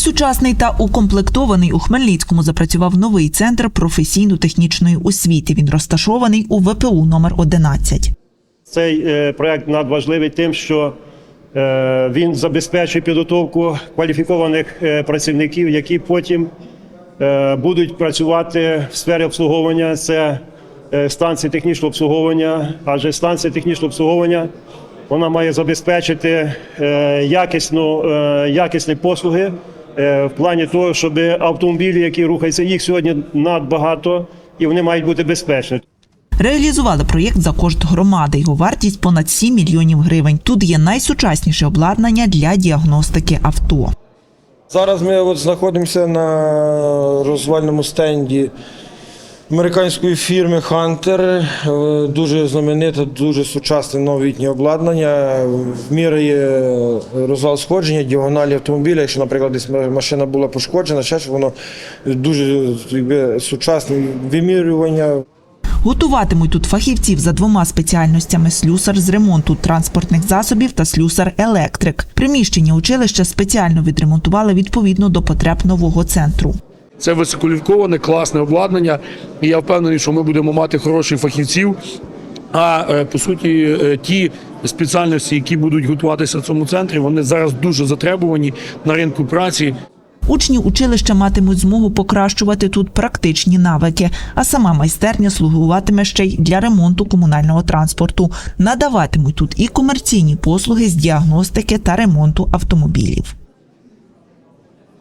Сучасний та укомплектований у Хмельницькому запрацював новий центр професійно-технічної освіти. Він розташований у ВПУ номер 11. Цей е, проект надважливий тим, що е, він забезпечує підготовку кваліфікованих е, працівників, які потім будуть працювати в сфері обслуговування. Це станції технічного обслуговування, адже станція технічного обслуговування вона має забезпечити якісну, якісні послуги в плані того, щоб автомобілі, які рухаються, їх сьогодні надбагато і вони мають бути безпечні. Реалізували проєкт за кошт громади. Його вартість понад 7 мільйонів гривень. Тут є найсучасніше обладнання для діагностики авто. Зараз ми от знаходимося на розвальному стенді американської фірми Hunter. Е, Дуже знамените, дуже сучасне новітнє обладнання. Вміряє розвал сходження, діагоналі автомобіля. Якщо, наприклад, десь машина була пошкоджена, ще ж воно дуже якби, сучасне вимірювання. Готуватимуть тут фахівців за двома спеціальностями: слюсар з ремонту транспортних засобів та слюсар-електрик. Приміщення училища спеціально відремонтували відповідно до потреб нового центру. Це висококваліфіковане, класне обладнання. І я впевнений, що ми будемо мати хороших фахівців. А е, по суті, е, ті спеціальності, які будуть готуватися в цьому центрі, вони зараз дуже затребувані на ринку праці. Учні училища матимуть змогу покращувати тут практичні навики, а сама майстерня слугуватиме ще й для ремонту комунального транспорту. Надаватимуть тут і комерційні послуги з діагностики та ремонту автомобілів.